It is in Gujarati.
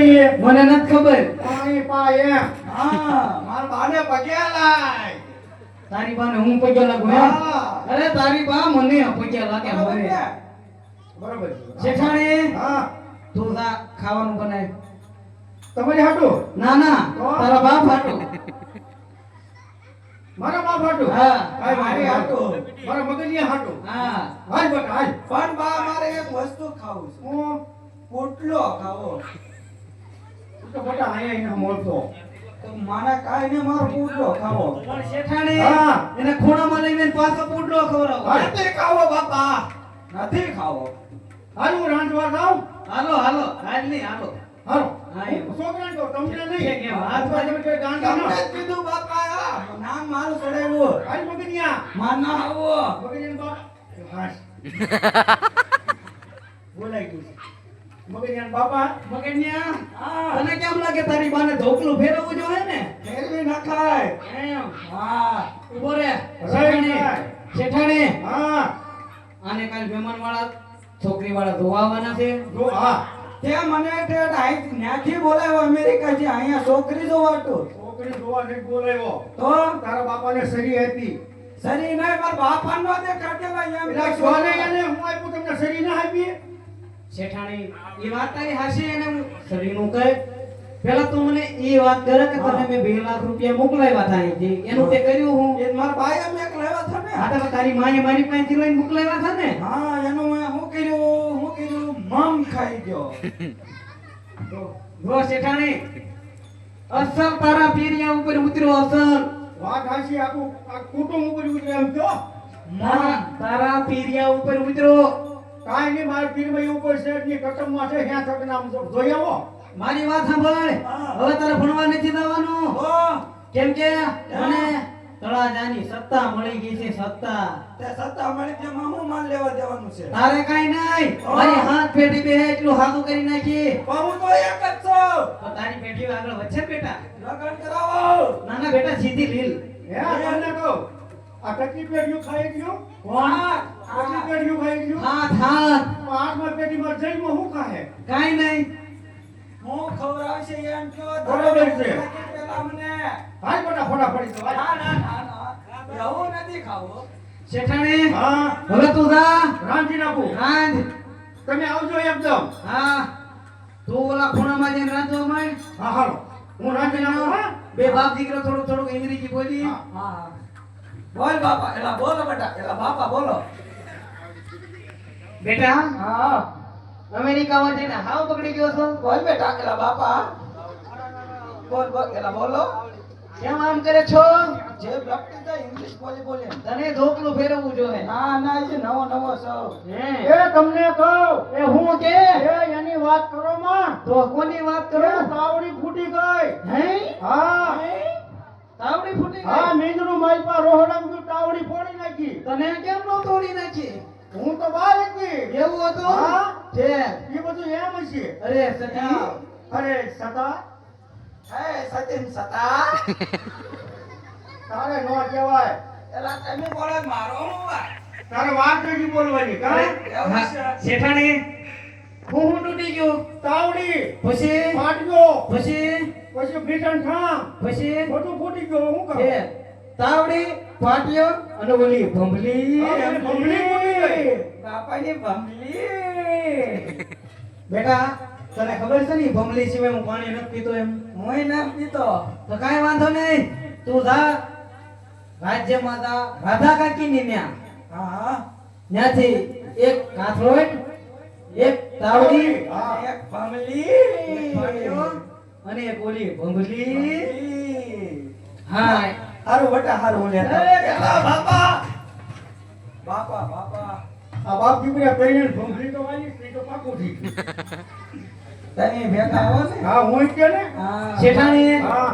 મને નથી ખબર. પાણી પા એમ. હા મારા બાને પગ્યા લાય. તારી બાને હું પગ્યા લાગુ હે. અરે તારી બા મને પગ્યા લાગે મને બરોબર શેઠાણી હા. તું જા ખાવાનું બનાય. તમારી હાટો? ના ના? તારા બાપ હાટો. મારા બાપ હાટો? હા. હાય મારી હાટો. મારા મગજની હાટો. હા. હાલ બટ હાલ પણ બા મારે એક વસ્તુ ખાવું છે. હું? પોટલો ખાવો. તો બેટા અહીંયા એને મળતો તો મારા ને મારો પોટલો ખાવો. પણ શેઠાણી હા. એને ખૂણામાં લઈને પાછો પૂડલો ખવડાવો. નથી ખાવો બાપા. નથી ખાવો. હાલ હું રાંધવા જાઉં હાલો હાલો. હાલ નહીં હાલો. હાલો. છોકરાને કહો તમને નહીં. કેમ? હાથમાં તમે કોઈ ગાંડા તમને કીધું બાપા. નામ મારું ચડાવ્યું હાલ મગજિયા મારું નામ આવો. મગજિયાનો બાપ. હાશ બોલાઈ ગયું છે મગજિયાનો હા. તને કેમ લાગે તારી બાને ધોકલું ફેરવવું જોઈએ ને? ફેરવી નખાય એમ. હા. ઊભો રે. શેઠાણી. શેઠાણી. હા. આને કાલ મહેમાન વાળા છોકરી વાળા ધોવા આવવાના છે? જો હા. તે મને તે ન્યાથી બોલાવ્યો અમેરિકાથી અહીંયા છોકરી જોવાતો છોકરી જોવા ને બોલાવ્યો. તો? તારા બાપાને સરી હતી. સરી નહીં મારા બાપા નો દેખાડેલા એમ એટલે સોને એને હું આપ્યું તમને સરી શેઠાણી એ વાત તારી હાશે એને હું શરીરનું કહે. પેલા તું મને એ વાત કરે કે તને મેં બે લાખ રૂપિયા મોકલાવ્યા હતા અહીંથી. એનું તે કર્યું હું. એ મારા ભાઈ અમે એક લાવ્યા હતા ને. હા તો તારી માએ મારી પાસેથી લઈને મોકલાવ્યા હતા ને? હા એનું મેં હું કર્યું? હું કર્યું? મમ ખાઈ ગયો. જો શેઠાણી અસલ તારા પીરિયા ઉપર ઉતર્યો અસલ. વાત હાસી આખું આ કુટુંબ ઉપર ઉતર્યો એમ તો તારા તારા પીરિયા ઉપર ઉતર્યો. કાંઈ નહીં મારા પીરમાં એવું કોઈ કસમમાં છે ત્યાં તક નામ જોઈ આવો. મારી વાત સાંભળ હવે તારે ભણવા નથી જવાનું? કેમ કે મને તળાજાની સત્તા મળી ગઈ છે સત્તા. તે સત્તા મળી તેમાં હું માન લેવા દેવાનું છે? તારે કાઈ નહીં. મારી હાથ ફેટી બે એટલું હાથું કરી નાખી. હું તો એક જ છું. તો તારી પેઢી આગળ વચ્ચે બેટા. લગન કરાવો. નાના બેટા સીધી લીલ હે તમને કહું. આ ટકી પેઢીયું ખાઈ ગયું? કોણ? ટકી પેઢીયું ભાઈ ગયું. હા હાથ. આઠમા પેઢીમાં જઈમાં હું કહે? કાઈ નહીં. હું ખવડાવશે એમ કે બરોબર છે. પેલા મને હાલ બેટા પડી તો. ના ના ના એવું નથી ખાવો. શેઠાણી હા. હવે તું જા. રાંધી નાખું રાંધ. તમે આવજો એકદમ. હા. તું ઓલા ખૂણામાં જઈને રાંધવા માંડ હા હાલો. હું રાંધી નાખું હા. બે બાપ દીકરો થોડું થોડું અંગ્રેજી બોલી હા. હા. બોલ બાપા એલા બોલો બેટા એલા બાપા બોલો. બેટા હા. અમેરિકામાં જઈને હાવ પકડી ગયો છો? બોલ બેટા એલા બાપા. બોલ બોલ એલા બોલો. કેમ આમ કરે છો? જે વ્યક્તિ તો ઇંગ્લિશ બોલે બોલે. તને ધોકલું ફેરવવું જોઈએ. ના ના એ નવો નવો સૌ એ તમને કહો. એ હું કે? એ એની વાત કરો માં. તો કોની વાત કરો? તાવડી ફૂટી ગઈ. હે? હા. તાવડી ફૂટી હા ગઈ? મીંદડું મારી પા રોહડામ તાવડી ફોડી નાખી. તને કેમ નો તોડી નાખી? હું તો બહાર હતી એવું હતું? હા. છે એ બધું એમ છે. અરે સખી અરે સતા? હે સતીન સતા. તારે નો કહેવાય. એલા તમે બોલે મારો નો વાત? તારે વાત નથી બોલવાની કા? છે. શેઠાણી? હું હું તૂટી ગયો? તાવડી. પછી? ફાટ્યો. પછી? પછી બ્રિટન ઠામ પછી? બધું ફૂટી ગયો હું કરું તાવડી ફાટ્યો અને ઓલી ભંભલી ભંભલી. બાપાની ભમલી. બેટા તને ખબર છે ને ભમલી સિવાય હું પાણી નથી પીતો એમ? હું ના પીતો. તો કાંઈ વાંધો નહીં. તું જા. રાજ્ય માતા રાધા કાકીની ન્યા. હા. ત્યાંથી એક કાથરોટ એક તાવડી એક ભમલી. અને એક ઓલી ભમલી. હા હારું બટા હારું લેતા બાપા. બાપા બાપા. આ બાપ દીકરા કહીને ભંભલી તો વાલી નહીં તો પાકું થઈ તમે ભેગા આવો ને હા હું કે ને? હા. શેઠાણી હા.